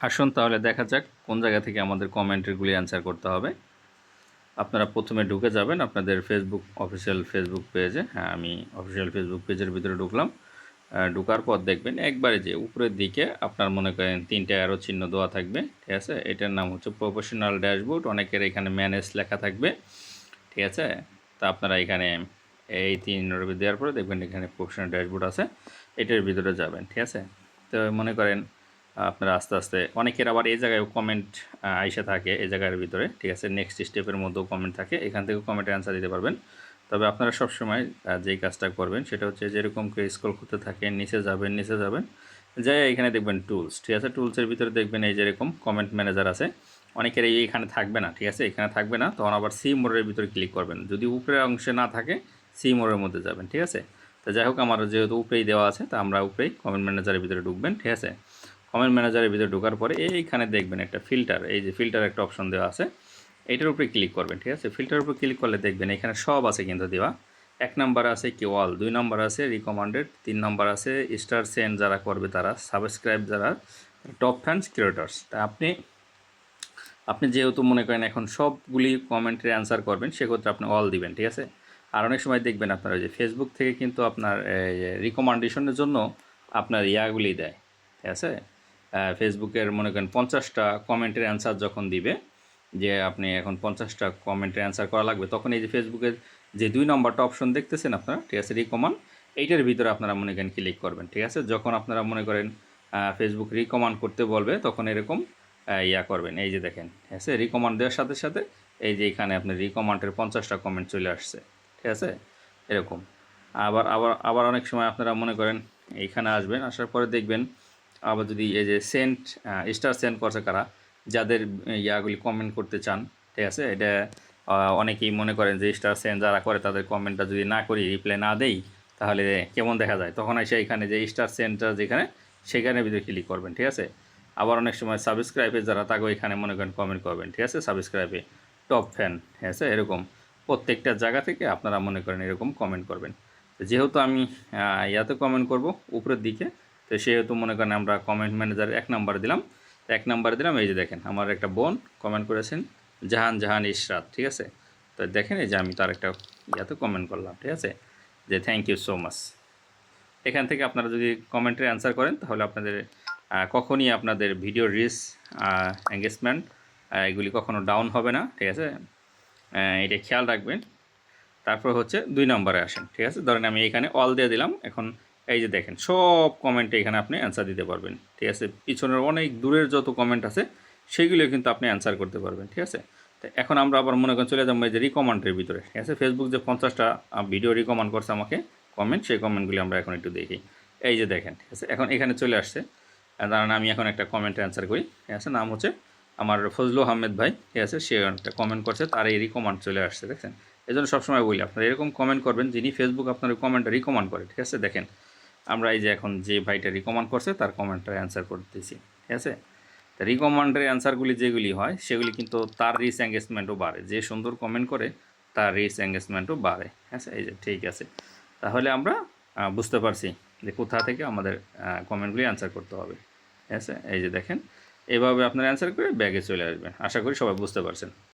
আসুন তাহলে দেখা যাক কোন জায়গা থেকে আমাদের কমেন্টগুলি অ্যান্সার করতে হবে। আপনারা প্রথমে ঢুকে যাবেন আপনাদের ফেসবুক অফিসিয়াল ফেসবুক পেজে হ্যাঁ আমি অফিসিয়াল ফেসবুক পেজের ভিতরে ঢুকলাম। ঢোকার পর দেখবেন একবারে যে উপরের দিকে আপনার মনে করেন তিনটে আরও চিহ্ন দেওয়া থাকবে, ঠিক আছে? এটার নাম হচ্ছে প্রফেশনাল ড্যাশবোর্ড অনেকের এখানে ম্যানেজ লেখা থাকবে, ঠিক আছে? তা আপনারা এখানে এই তিন দেওয়ার পরে দেখবেন এখানে প্রফেশনাল ড্যাশবোর্ড আছে, এটার ভিতরে যাবেন, ঠিক আছে? তো মনে করেন আপনারা আস্তে আস্তে, অনেকের আবার এই জায়গায় কমেন্ট আইসা থাকে এই জায়গার ভিতরে, ঠিক আছে? নেক্সট স্টেপের মধ্যেও কমেন্ট থাকে, এখান থেকেও কমেন্টের অ্যান্সার দিতে পারবেন। তবে আপনারা সবসময় যেই কাজটা করবেন সেটা হচ্ছে যেরকম করে স্ক্রল করতে থাকেন নিচে যাবেন নিচে যাবেন, যাই এখানে দেখবেন টুলস ঠিক আছে? টুলসের ভিতরে দেখবেন এই যেরকম কমেন্ট ম্যানেজার আছে। অনেকের এই এখানে থাকবে না, ঠিক আছে? এখানে থাকবে না, তখন আবার সি মোড়ের ভিতরে ক্লিক করবেন। যদি উপরের অংশে না থাকে সি মোড়ের মধ্যে যাবেন, ঠিক আছে? তো যাই হোক, আমার যেহেতু উপরেই দেওয়া আছে, তা আমরা উপরেই কমেন্ট ম্যানেজারের ভিতরে ঢুকবেন, ঠিক আছে? কমেন্ট ম্যানেজারের ভিতরে ঢোকার পরে এইখানে দেখবেন একটা ফিল্টার এই যে ফিল্টার একটা অপশন দেওয়া আছে। এইটার উপরে ক্লিক করবেন, ঠিক আছে? ফিল্টার উপরে ক্লিক করলে দেখবেন এখানে সব আছে কিন্তু দেওয়া। এক নাম্বার আছে কি অল দুই নাম্বার আছে রিকমান্ডেড তিন নাম্বার আছে স্টার সেন্ড যারা করবে তারা সাবস্ক্রাইব যারা টপ ফ্যান্স ক্রিয়েটার্স তা আপনি আপনি যেহেতু মনে করেন এখন সবগুলি কমেন্টের অ্যান্সার করবেন, সেক্ষেত্রে আপনি অল দিবেন, ঠিক আছে? আর অনেক সময় দেখবেন আপনারা যে ফেসবুক থেকে কিন্তু আপনার রিকমান্ডেশনের জন্য আপনার ইয়াগুলি দেয়, ঠিক আছে? ফেসবুকের মনে করেন পঞ্চাশটা কমেন্টের অ্যান্সার যখন দিবে, যে আপনি এখন পঞ্চাশটা কমেন্টের অ্যান্সার করা লাগবে, তখন এই যে ফেসবুকের যে দুই নম্বরটা অপশন দেখতেছেন আপনারা ঠিক আছে রিকমান্ড এইটার ভিতরে আপনারা মনে করেন ক্লিক করবেন, ঠিক আছে? যখন আপনারা মনে করেন ফেসবুক রিকমান্ড করতে বলবে, তখন এরকম ইয়া করবেন, এই যে দেখেন, ঠিক আছে? রিকমান্ড দেওয়ার সাথে সাথে এই যে এখানে আপনার রিকমান্ডের পঞ্চাশটা কমেন্ট চলে আসছে, ঠিক আছে? এরকম। আবার আবার আবার অনেক সময় আপনারা মনে করেন, এইখানে আসবেন, আসার পরে দেখবেন আবার যদি এই যে সেন্ট স্টার সেন্ড করছে কারা, যাদের ইয়াগুলি কমেন্ট করতে চান, ঠিক আছে? এটা অনেকেই মনে করেন যে স্টার সেন্ড যারা করে তাদের কমেন্টটা যদি না করি রিপ্লাই না দেই, তাহলে কেমন দেখা যায়? তখন এসে এখানে যে স্টার সেন্টার যেখানে, সেখানে ভিতরে ক্লিক করবেন, ঠিক আছে? আবার অনেক সময় সাবস্ক্রাইবে যারা, তাকেও এখানে মনে করেন কমেন্ট করবেন, ঠিক আছে? সাবস্ক্রাইবে টপ ফ্যান ঠিক আছে? এরকম প্রত্যেকটা জায়গা থেকে আপনারা মনে করেন এরকম কমেন্ট করবেন। যেহেতু আমি ইয়াতে কমেন্ট করব, উপরের দিকে তো সেহেতু মনে করেন আমরা কমেন্ট ম্যানেজার এক নাম্বার দিলাম। এক নাম্বার দিলাম, এই যে দেখেন, আমার একটা বোন কমেন্ট করেছেন, জাহান জাহান ইশরাত ঠিক আছে? তো দেখেন এই যে আমি তার একটা ইয়াতে কমেন্ট করলাম, ঠিক আছে? যে থ্যাংক ইউ সো মাচ এখান থেকে আপনারা যদি কমেন্টের অ্যান্সার করেন, তাহলে আপনাদের কখনই আপনাদের ভিডিও রিস এঙ্গেজমেন্ট এগুলি কখনো ডাউন হবে না, ঠিক আছে? এটা খেয়াল রাখবেন। তারপর হচ্ছে দুই নম্বরে আসেন, ঠিক আছে? ধরেন আমি এখানে অল দিয়ে দিলাম, এখন এই যে দেখেন, সব কমেন্টে এখানে আপনি অ্যান্সার দিতে পারবেন, ঠিক আছে? পিছনের অনেক দূরের যত কমেন্ট আছে, সেগুলো কিন্তু আপনি অ্যান্সার করতে পারবেন, ঠিক আছে? তো এখন আমরা আবার মনে করেন চলে যাব এই যে রিকমান্ডের ভিতরে, ঠিক আছে? ফেসবুক যে পঞ্চাশটা ভিডিও রিকমান্ড করছে আমাকে কমেন্ট সেই কমেন্টগুলি আমরা এখন একটু দেখি। এই যে দেখেন, ঠিক আছে? এখন এখানে চলে আসছে। দাঁড়ান, আমি এখন একটা কমেন্টে অ্যান্সার করি, ঠিক আছে? নাম হচ্ছে আমার ফজলু আহমেদ ভাই, ঠিক আছে? সে একটা কমেন্ট করছে, তার এই রিকমান্ড চলে আসছে, দেখছেন? এই জন্য সবসময় বলি, আপনারা এরকম কমেন্ট করবেন, যিনি ফেসবুক আপনার কমেন্টটা রিকমান্ড করে, ঠিক আছে? দেখেন আমরা এই যে এখন যে ভাইটা রিকমান্ড করছে, তার কমেন্টটা অ্যান্সার করতেছি ঠিক আছে? তা রিকমান্ডের অ্যান্সারগুলি যেগুলি হয়, সেগুলি কিন্তু তার রিস এঙ্গেজমেন্টও বাড়ে। যে সুন্দর কমেন্ট করে, তার রিস এঙ্গেজমেন্টও বাড়ে হ্যাঁ এই যে ঠিক আছে। তাহলে আমরা বুঝতে পারছি যে কোথা থেকে আমাদের কমেন্টগুলি অ্যান্সার করতে হবে, ঠিক আছে? এই যে দেখেন, এভাবে আপনারা অ্যান্সার করে ব্যাগে চলে আসবেন। আশা করি সবাই বুঝতে পারছেন।